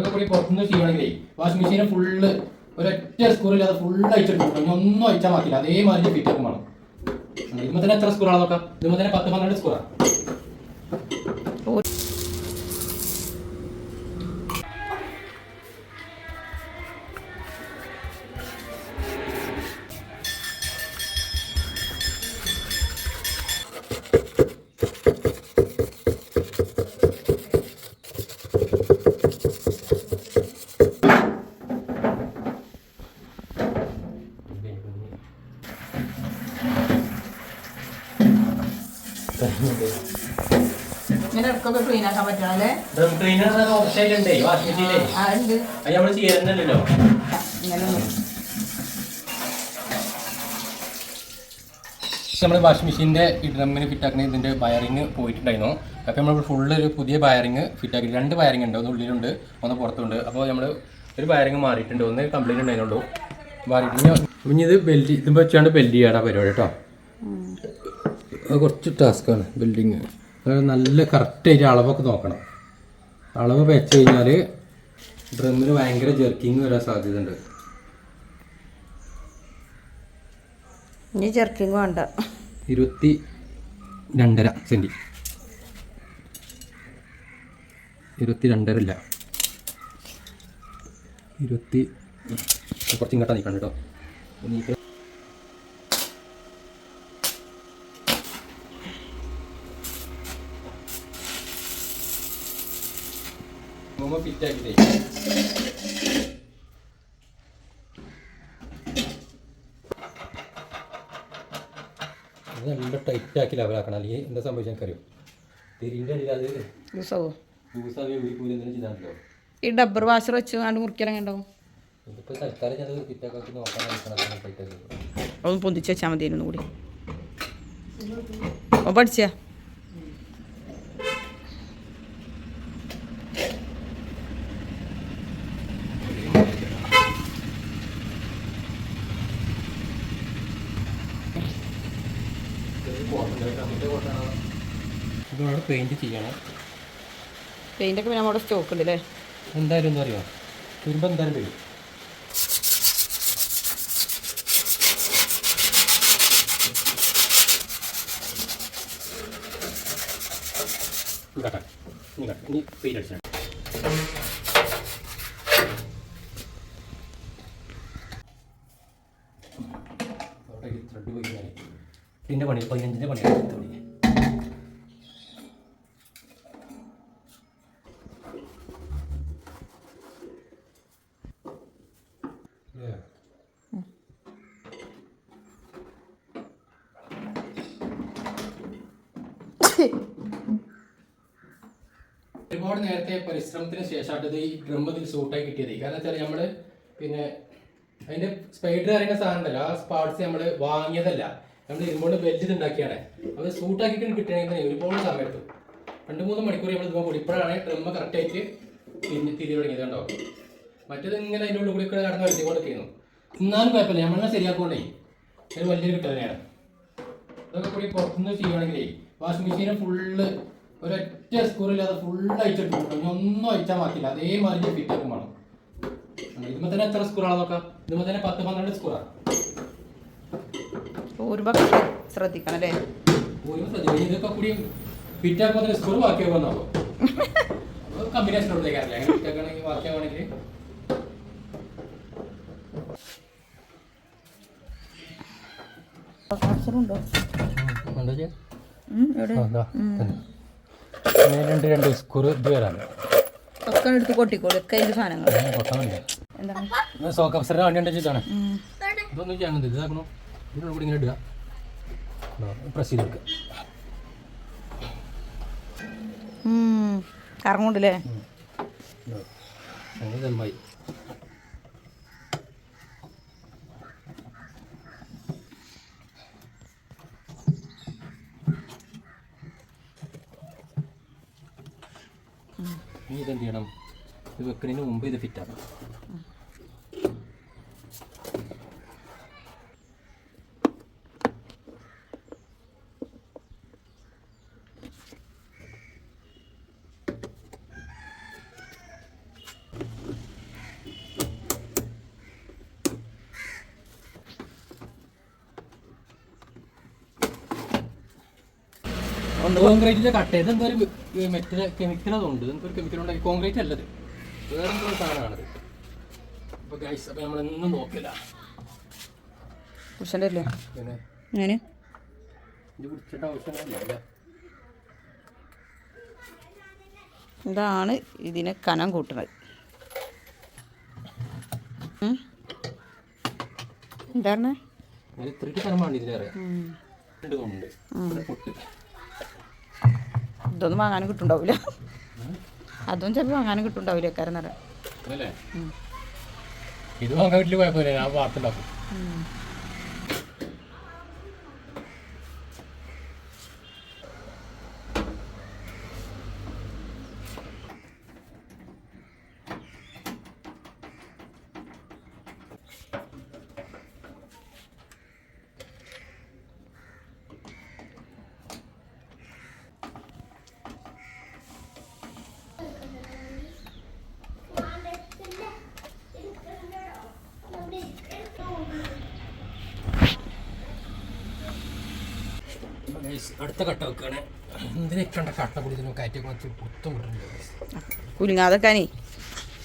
ഇതൊക്കെ കൂടി പുറത്തുനിന്ന് ചെയ്യുകയാണെങ്കിൽ വാഷിംഗ് മെഷീൻ ഫുള്ള് ഒരൊറ്റ സ്കൂറിൽ അത് ഫുള്ള് അയച്ചെടുക്കും ഇനി ഒന്നും അയച്ചാൽ മാറ്റില്ല. അതേമാതിരി ഫിറ്റ് ആക്കുമ്പോൾ ഇതുമ്പോൾ തന്നെ എത്ര സ്കൂറാണ് നോക്കാം. ഇതുമ്പോൾ തന്നെ പത്ത് പന്ത്രണ്ട് സ്ക്രൂറാണ് ഇങ്ങനെ ഇടക്കൊക്കെ ക്ലീൻ ആക്കാൻ പറ്റണം അല്ലേ ഡ്രം ക്ലീനർ ഓപ്ഷൻ ഉണ്ട് വാഷിംഗ് മെഷീനിലേ അത് നമ്മൾ ചെയ്യാറുണ്ടല്ലോ ഇങ്ങനെ നമ്മൾ വാഷിംഗ് മെഷീന്റെ ഈ ഡ്രമ്മിന് ഫിറ്റ് ആക്കുന്ന ഇതിന്റെ വയറിങ് പോയിട്ടുണ്ടായിരുന്നു. അപ്പോൾ നമ്മൾ ഫുള്ള് ഒരു പുതിയ വയറിങ് ഫിറ്റാക്കി രണ്ട് വയറിങ് ഉണ്ട് ഒന്ന് ഉള്ളിലുണ്ട് ഒന്ന് പുറത്തുണ്ട്. അപ്പോൾ നമ്മൾ ഒരു വയറിങ് മാറിയിട്ടുണ്ട് ഒന്ന് കംപ്ലൈന്റ് ഉണ്ടായിരുന്നുള്ളൂ. മാറിയിട്ടുണ്ട് ഇനി ഇത് ബെൽറ്റ് ഇത് വെച്ചാണ്ട് ബെൽറ്റ് ചെയ്യാടാ പരിപാടി കേട്ടോ. കുറച്ച് ടാസ്ക്കാണ് ബിൽഡിങ് നല്ല കറക്റ്റായിട്ട് അളവൊക്കെ നോക്കണം. അളവ് വെച്ച് കഴിഞ്ഞാൽ ഡ്രമ്മിന് ഭയങ്കര ജെർക്കിങ് വരാൻ സാധ്യതയുണ്ട്. ഇനി ജെർക്കിങ് വേണ്ട. ഇരുപത്തി രണ്ടര സെന്റി ഇരുപത്തി രണ്ടര ഇല്ല ഇരുപത്തി കുറച്ച് നിൽക്കണം കേട്ടോ. ഫിറ്റ് ഫിറ്റാക്കി അത് നല്ല ടൈറ്റ് ആക്കി ലെവലാക്കണം അല്ലെങ്കിൽ എന്താ സംഭവിച്ചാൽ എനിക്കറിയും? തിരിന്റെ അടിയിൽ അത് ദിവസവും? ലൂസാകെ ഊരിക്കൂലി എന്തെങ്കിലും ചെയ്താണല്ലോ ഈ ഡബ്ബർ വാഷർ വെച്ച് കണ്ട് മുറിക്കലങ്ങനെ ഉണ്ടാവും ഇതിപ്പോൾ തൽക്കാലം ഞാൻ ഫിറ്റാക്കി നോക്കാൻ നിൽക്കണം ടൈറ്റ് ആക്കി ഒന്ന് പൊന്തിച്ച് വെച്ചാൽ മതി ഒന്നും കൂടി. ഓ പഠിച്ചാ ഇതോടെ പെയിന്റ് ചെയ്യണം. പെയിന്റൊക്കെ പിന്നെ നമ്മുടെ സ്റ്റോക്ക് ഉണ്ട് അല്ലേ എന്തായാലും എന്താ അറിയോ? തുരുമ്പ് എന്തായാലും വരും. ഇങ്ങോട്ടാ, ഇങ്ങോട്ട്. ഇനി പെയിന്റ് അടിച്ചാൽ ത്രെഡ് പോയി കഴിഞ്ഞാൽ പിന്നെ പണി പതിനഞ്ചിന്റെ പണിയാണ് അടുത്ത പണി Yeah. ഒരുപാട് നേരത്തെ പരിശ്രമത്തിന് ശേഷമായിട്ട് ഈ ഡ്രം ഇതിൽ സൂട്ടായി കിട്ടിയത്. കാരണം വെച്ചാൽ നമ്മൾ പിന്നെ അതിന്റെ സ്പൈഡർ അറിയുന്ന സാധനം ഉണ്ടല്ലോ. ആ പാർട്സ് നമ്മൾ വാങ്ങിയതല്ല. നമ്മൾ ഇരുമ്പോണ്ട് വെല്ലിത് ഉണ്ടാക്കിയാണ്. അത് സൂട്ടാക്കി കിട്ടണമെങ്കിൽ ഒരുപാട് സമയം രണ്ട് മൂന്ന് മണിക്കൂർ നമ്മൾ ഇതുമ്പോൾ കൂടി ഇപ്പോഴാണ് കറക്റ്റ് ആയിട്ട് പിന്നെ തിരി തുടങ്ങിയത് കണ്ടോ? മറ്റേത് ഇങ്ങനെ അതിന്റെ ഉള്ളിൽ കൂടി ഒക്കെ നടന്ന് വരുത്തിക്കൊണ്ടിരിക്കുന്നു എന്നാലും കുഴപ്പമില്ല. നമ്മളെ ശരിയാക്കൊണ്ടേ ഒരു വലിയൊരു കിട്ടൽ തന്നെയാണ് ഇതൊക്കെ കൂടി പുറത്തുനിന്ന് ചെയ്യുകയാണെങ്കിലേ വാഷിംഗ് മെഷീൻ ഫുള്ള് ഒരൊറ്റ സ്കൂറില്ലാതെ ഇല്ലാതെ ഫുള്ള് അയച്ചെടുക്കും ഇനി ഒന്നും അയച്ചാൽ മാറ്റില്ല അതേമാതിരി മാതിരി ആക്കും വേണം. ഇതുമ്പോ തന്നെ എത്ര സ്കൂളാണ് നോക്കാം. ഇതുമ്പോ തന്നെ പത്ത് പന്ത്രണ്ട് സ്കൂളാണ് ശ്രദ്ധിക്കണം അല്ലേ? ഇതൊക്കെ കൂടി ഫിറ്റ് ആക്കുമ്പോൾ തന്നെ സ്കൂൾ ബാക്കി വന്നാവോ കമ്പിനേഷൻ ഉള്ളതേക്കാറില്ല അങ്ങനെ ഫിറ്റ് ആക്കുകയാണെങ്കിൽ ബാക്കി ആവുകയാണെങ്കിൽ. ഉണ്ടോ? രണ്ട് രണ്ട് സ്ക്രൂ ഇത് ഒക്കെ എടുത്ത് കൊട്ടിക്കോളൂ ഒക്കെ അതിന്റെ സാധനങ്ങൾ. എന്താണ്? സോക്ക് വണ്ടി ഉണ്ട് ചെയ്താണ് ഉം. ഇതൊന്നും ചെയ്യാൻ ഇതാക്കണോ. ഇതിനോട് കൂടി ഇങ്ങനെ ഇടുക. പ്രസ് ചെയ്തെടുക്കുക ഉം. കറങ്ങുണ്ടല്ലേ അങ്ങനെ ഇനി ഇതെന്ത് ചെയ്യണം? ഇത് വെക്കുന്നതിന് മുമ്പ് ഇത് ഫിറ്റ് ആക്കണം. കോൺക്രീറ്റിന്റെ കട്ട് ഇതെന്താ ഒരു മെറ്റൽ കെമിക്കൽ അതുണ്ട്. എന്തോ ഒരു കെമിക്കൽ ഉണ്ടാക്കി കോൺക്രീറ്റ് അല്ലത്. വേറെ എന്തോ സാധനമാണത്? അപ്പൊ ഗൈസ് അപ്പൊ നമ്മളെന്നും നോക്കില്ല. ഞാൻ ഇത് കുടിച്ചിട്ട് ആവശ്യമില്ല ഇതാണ് ഇതിനെ കനം കൂട്ടുന്നത്. എന്താണ് ഇത്രയ്ക്ക് ഇതിലേറെ രണ്ട് പൊട്ട്. ഇതൊന്നും വാങ്ങാനും കിട്ടുണ്ടാവില്ല അതും ചിലപ്പോൾ വാങ്ങാനും കിട്ടുണ്ടാവില്ല കാരണം ഇത് വാങ്ങാൻ വീട്ടിൽ കുഴപ്പമില്ല ഞാൻ അപ്പൊ അടുത്ത കട്ട വെക്കുകയാണ്. എന്തിനൊക്കെ കട്ട പിടിച്ചിട്ട് കയറ്റി കുറച്ച് പുത്തം കിട്ടുന്നുണ്ട്. കുലുങ്ങാതെക്കാനേ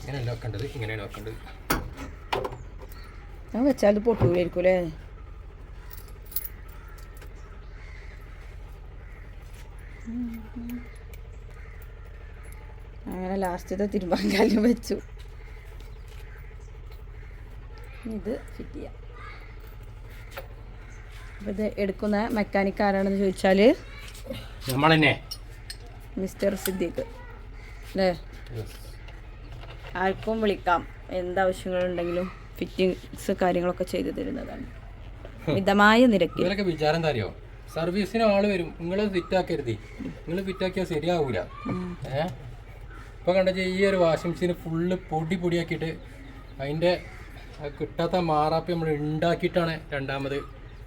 ഇങ്ങനെയല്ല വെക്കേണ്ടത്? ഇങ്ങനെയാണ് വെക്കേണ്ടത്. ഞാൻ വെച്ചാൽ പൊട്ടൂലായിരിക്കും അല്ലേ അങ്ങനെ ലാസ്റ്റത്തെ തിരുമ്പാങ്കാലും വെച്ചു. ഇത് ഫിറ്റ് ചെയ്യാം. അപ്പോൾ ഇത് എടുക്കുന്ന മെക്കാനിക് ആരാണെന്ന് ചോദിച്ചാൽ നമ്മൾ തന്നെ മിസ്റ്റർ സിദ്ദീഖ്. അല്ലേ? ആർക്കും വിളിക്കാം. എന്താവശ്യങ്ങളുണ്ടെങ്കിലും ഫിറ്റിങ്സ് കാര്യങ്ങളൊക്കെ ചെയ്തു തരുന്നതാണ്. മിതമായ നിരക്ക് ഇവരൊക്കെ വിചാരം എന്താ അറിയോ? സർവീസിന് ആൾ വരും. നിങ്ങൾ ഫിറ്റാക്കരുത് നിങ്ങൾ ഫിറ്റാക്കിയാൽ ശരിയാവൂല. ഏ? ഇപ്പൊ കണ്ട ഈ ഒരു വാഷിംഗ് മെഷീൻ ഫുള്ള് പൊടി പൊടിയാക്കിയിട്ട് അതിന്റെ കിട്ടാത്ത മാറാപ്പ് നമ്മൾ ഉണ്ടാക്കിയിട്ടാണ് രണ്ടാമത്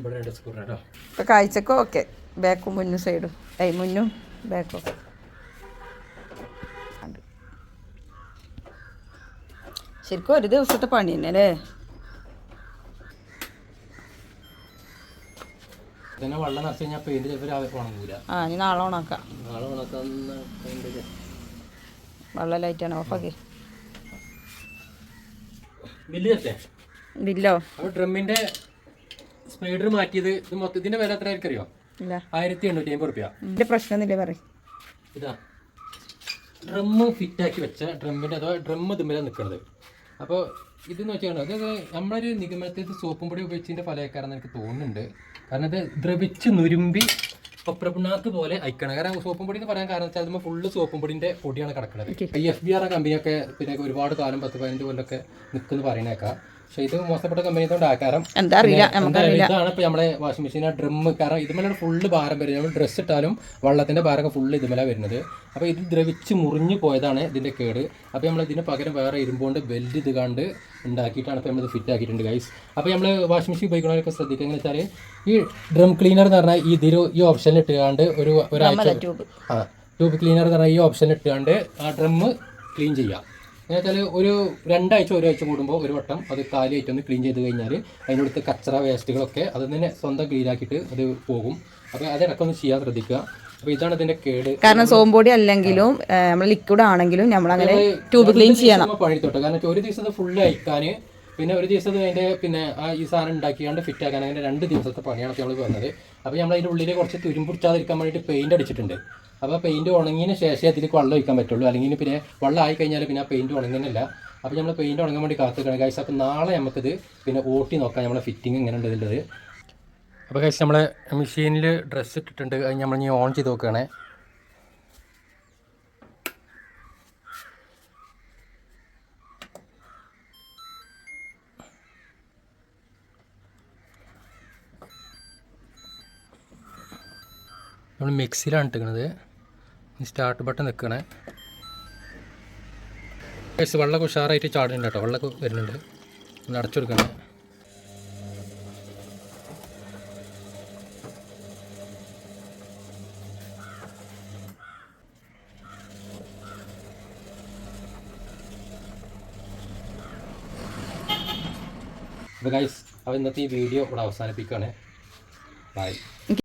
ഇപ്പം കാഴ്ചക്കും ഓക്കെ ബാക്കും മുന്നും സൈഡും. ഐ മുന്നും ബാക്കും. ശരിക്കും ഒരു ദിവസത്തെ പണി തന്നെ അല്ലേ? ഇതിനെ വെള്ളം നിറച്ച് കഴിഞ്ഞാൽ പെയിന്റ് ചിലപ്പോൾ രാവിലെ ഉണങ്ങൂല ആ ഇനി നാളെ ഓണാക്കാം നാളെ ഉണക്കുന്ന പെയിന്റ് വെള്ളം ലൈറ്റാണ് ഓഫാക്കി ബില്ല് ഡ്രമ്മിന്റെ സ്പൈഡർ മാറ്റിയത് ഇത് മൊത്തത്തിന്റെ വില എത്ര ആയിരിക്കും ഇല്ല. ആയിരത്തി എണ്ണൂറ്റി അമ്പത് റുപ്യ. ഇതിന്റെ പ്രശ്നമൊന്നുമില്ല പറയും. ഇതാ. ഡ്രമ്മ് ഫിറ്റാക്കി വെച്ച ഡ്രമ്മിന്റെ അഥവാ ഡ്രമ്മ് തുമ്മിലാണ് നിൽക്കുന്നത് അപ്പോൾ ഇതെന്ന് വെച്ചാൽ അതായത് നമ്മളൊരു നിഗമനത്തിൽ സോപ്പും പൊടി ഉപയോഗിച്ചതിന്റെ ഫലമാക്കാരെന്ന് എനിക്ക് തോന്നുന്നുണ്ട്. കാരണം ഇത് ദ്രവിച്ച് നുരുമ്പി പപ്രപിണ്ണാക്ക് പോലെ അയക്കണം. കാരണം സോപ്പും പൊടി എന്ന് പറയാൻ കാരണം വെച്ചാൽ അതുമ്പോൾ ഫുള്ള് സോപ്പും പൊടിന്റെ പൊടിയാണ് കിടക്കുന്നത് ഈ എഫ് ബി ആർ കമ്പനിയൊക്കെ പിന്നെ ഒരുപാട് കാലം പത്ത് പതിനഞ്ച് കൊല്ലൊക്കെ നിൽക്കുന്നു പറയുന്നേക്കാം. പക്ഷേ ഇത് മോശപ്പെട്ട കമ്പനി ആക്കാരം എന്താ അറിയില്ല പിന്നെ ഇതാണ് ഇപ്പൊ നമ്മളെ വാഷിംഗ് മെഷീൻ ഡ്രം കാരണം ഇതുമേലാണ് ഫുള്ള് ഭാരം വരുന്നത്. നമ്മൾ ഡ്രസ്സ് ഇട്ടാലും വെള്ളത്തിന്റെ ഭാരമൊക്കെ ഫുള്ള് ഇതുമല വരുന്നത്. അപ്പോൾ ഇത് ദ്രവിച്ച് മുറിഞ്ഞു പോയതാണ് ഇതിന്റെ കേട്. അപ്പോൾ നമ്മൾ ഇതിന് പകരം വേറെ ഇരുമ്പോണ്ട് ബെൽറ്റ് ഇത് കണ്ട് ഉണ്ടാക്കിയിട്ടാണ് ഇപ്പോൾ നമ്മൾ ഇത് ഫിറ്റ് ആക്കിയിട്ടുണ്ട് ഗൈസ് അപ്പോൾ നമ്മൾ വാഷിംഗ് മെഷീൻ ഉപയോഗിക്കണവരൊക്കെ ശ്രദ്ധിക്കുക. എങ്ങനെ വെച്ചാൽ ഈ ഡ്രം ക്ലീനർ എന്ന് പറഞ്ഞാൽ ഈ ഇതിൽ ഈ ഓപ്ഷനിൽ ഇട്ടുകാണ്ട് ഒരു ഒരാഴ്ച ട്യൂബ് ആ ട്യൂബ് ക്ലീനർ എന്ന് പറഞ്ഞാൽ ഈ ഓപ്ഷനിൽ ഇട്ടുകാണ്ട് ആ ഡ്രം ക്ലീൻ ചെയ്യാം. എന്നുവെച്ചാൽ ഒരു രണ്ടാഴ്ച ഒരാഴ്ച കൂടുമ്പോൾ ഒരു വട്ടം അത് കാലിയായിട്ട് ഒന്ന് ക്ലീൻ ചെയ്ത് കഴിഞ്ഞാൽ അതിനടുത്ത് കച്ചറ വേസ്റ്റുകളൊക്കെ അത് തന്നെ സ്വന്തം ക്ലീനാക്കിയിട്ട് അത് പോകും. അപ്പോൾ ഒന്ന് ചെയ്യാൻ ശ്രദ്ധിക്കുക. അപ്പോൾ ഇതാണ് ഇതിന്റെ കേട്. കാരണം സോംപൊടി അല്ലെങ്കിലും നമ്മൾ ലിക്വിഡ് ആണെങ്കിലും നമ്മൾ അങ്ങനെ ട്യൂബ് ക്ലീൻ ചെയ്യണം. പണി തൊട്ട് കാരണം ഒരു ദിവസം ഫുള്ള് അയക്കാൻ പിന്നെ ഒരു ദിവസം അതിന്റെ പിന്നെ ആ ഈ സാധനം ഉണ്ടാക്കിയാണ്ട് ഫിറ്റ് ആക്കാൻ അങ്ങനെ രണ്ട് ദിവസത്തെ പണിയാണ് നമ്മൾ വന്നത്. അപ്പോൾ നമ്മൾ അതിന്റെ ഉള്ളിൽ കുറച്ച് തുരുമ്പുടിച്ചാതിരിക്കാൻ വേണ്ടിയിട്ട് പെയിന്റ് അടിച്ചിട്ടുണ്ട്. അപ്പോൾ പെയിന്റ് ഉണങ്ങിയതിന് ശേഷം അതിലേക്ക് വെള്ളം ഒഴിക്കാൻ പറ്റുള്ളൂ. അല്ലെങ്കിൽ പിന്നെ വെള്ളം ആയി കഴിഞ്ഞാൽ പിന്നെ ആ പെയിന്റ് ഉണങ്ങുന്നില്ല. അപ്പോൾ നമ്മൾ പെയിന്റ് ഉണങ്ങാൻ വേണ്ടി കാത്തുക്കണം ഗൈസ് അപ്പോൾ നാളെ നമുക്കിത് പിന്നെ ഓട്ടി നോക്കാം. നമ്മളെ ഫിറ്റിംഗ് എങ്ങനെ ഉണ്ട് ഇതിന്റെത് അപ്പോൾ ഗൈസ് നമ്മളെ മെഷീനിൽ ഡ്രസ്സ് ഇട്ടിട്ടുണ്ട്. അത് നമ്മൾ ഇനി ഓൺ ചെയ്ത് നോക്കുകയാണേ. നമ്മൾ മിക്സിയിലാണ് ഇട്ടിരിക്കുന്നത് സ്റ്റാർട്ട് ബട്ടൺ നിൽക്കണേ വെള്ളമൊക്കെ ഉഷാറായിട്ട് ചാടുന്നുണ്ട് കേട്ടോ. വെള്ളമൊക്കെ വരുന്നുണ്ട്. ഒന്ന് അടച്ചു കൊടുക്കണേ. അപ്പോൾ ഗൈസ് അപ്പോൾ ഇന്നത്തെ ഈ വീഡിയോ ഇവിടെ അവസാനിപ്പിക്കുകയാണ്. ബൈ